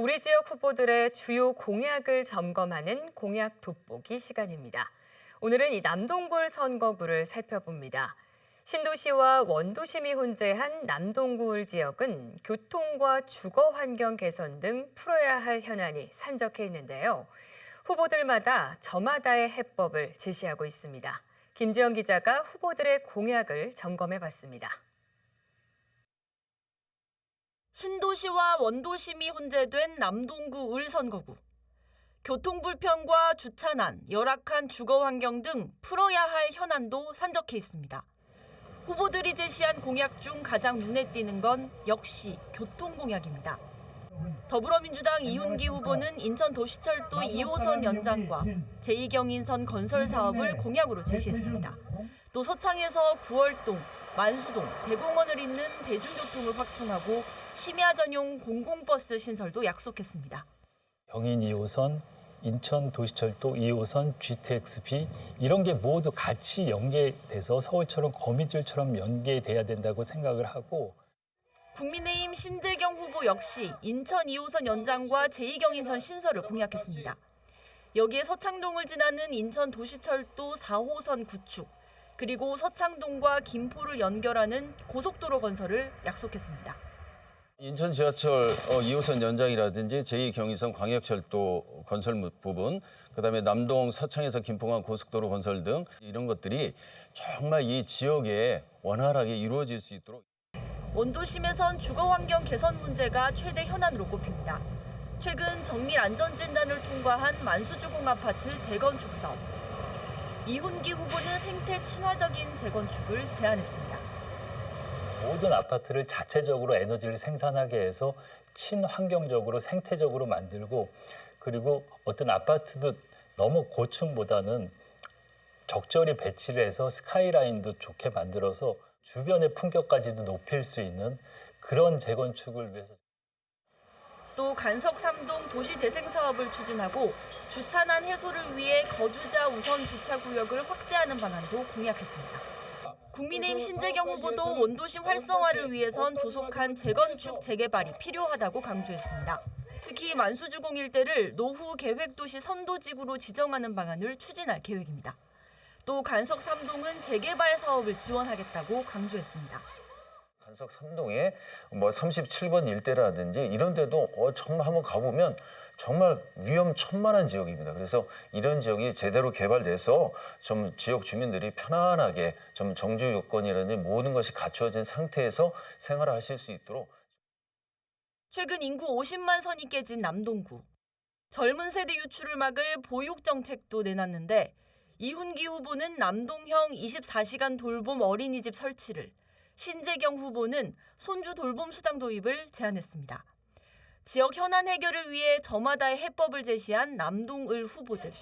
우리 지역 후보들의 주요 공약을 점검하는 공약 돋보기 시간입니다. 오늘은 이 남동굴 선거구를 살펴봅니다. 신도시와 원도심이 혼재한 남동구을 지역은 교통과 주거 환경 개선 등 풀어야 할 현안이 산적해 있는데요. 후보들마다 저마다의 해법을 제시하고 있습니다. 김지영 기자가 후보들의 공약을 점검해 봤습니다. 신도시와 원도심이 혼재된 남동구 을선거구. 교통불편과 주차난, 열악한 주거 환경 등 풀어야 할 현안도 산적해 있습니다. 후보들이 제시한 공약 중 가장 눈에 띄는 건 역시 교통 공약입니다. 더불어민주당 이훈기 후보는 인천도시철도 2호선 연장과 제2경인선 건설 사업을 공약으로 제시했습니다. 또 서창에서 구월동, 만수동, 대공원을 잇는 대중교통을 확충하고 심야 전용 공공버스 신설도 약속했습니다. 경인 2호선, 인천 도시철도 2호선, GTX-B 이런 게 모두 같이 연계돼서 서울처럼 거미줄처럼 연계돼야 된다고 생각을 하고 국민의힘 신재경 후보 역시 인천 2호선 연장과 제2경인선 신설을 공약했습니다. 여기에 서창동을 지나는 인천 도시철도 4호선 구축, 그리고 서창동과 김포를 연결하는 고속도로 건설을 약속했습니다. 인천 지하철 어, 2호선 연장이라든지 제2경의선 광역철도 건설 무- 부분, 그다음에 남동 서창에서 김포간 고속도로 건설 등 이런 것들이 정말 이 지역에 원활하게 이루어질 수 있도록 원도심에선 주거 환경 개선 문제가 최대 현안으로 꼽힙니다. 최근 정밀 안전 진단을 통과한 만수주공 아파트 재건축 사업. 이훈기 후보는 생태 친화적인 재건축을 제안했습니다. 모든 아파트를 자체적으로 에너지를 생산하게 해서 친환경적으로 생태적으로 만들고 그리고 어떤 아파트도 너무 고층보다는 적절히 배치를 해서 스카이라인도 좋게 만들어서 주변의 풍경까지도 높일 수 있는 그런 재건축을 위해서 또 간석 3동 도시 재생 사업을 추진하고 주차난 해소를 위해 거주자 우선 주차 구역을 확대하는 방안도 공약했습니다. 국민의힘 신재경 후보도 원도심 활성화를 위해선 조속한 재건축 재개발이 필요하다고 강조했습니다. 특히 만수주공 일대를 노후 계획도시 선도지구로 지정하는 방안을 추진할 계획입니다. 또 간석 3동은 재개발 사업을 지원하겠다고 강조했습니다. 간석 3동에 뭐 37번 일대라든지 이런 데도 어, 정말 한번 가보면 정말 위험천만한 지역입니다. 그래서 이런 지역이 제대로 개발돼서 좀 지역 주민들이 편안하게 좀 정주 요건이라든지 모든 것이 갖추어진 상태에서 생활을 하실 수 있도록 최근 인구 50만 선이 깨진 남동구. 젊은 세대 유출을 막을 보육 정책도 내놨는데 이훈기 후보는 남동형 24시간 돌봄 어린이집 설치를, 신재경 후보는 손주 돌봄 수당 도입을 제안했습니다. 지역 현안 해결을 위해 저마다의 해법을 제시한 남동을 후보들.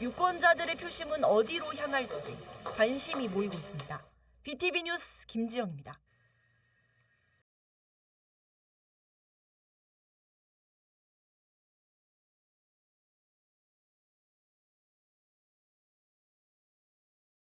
유권자들의 표심은 어디로 향할지 관심이 모이고 있습니다. BTV 뉴스 김지영입니다.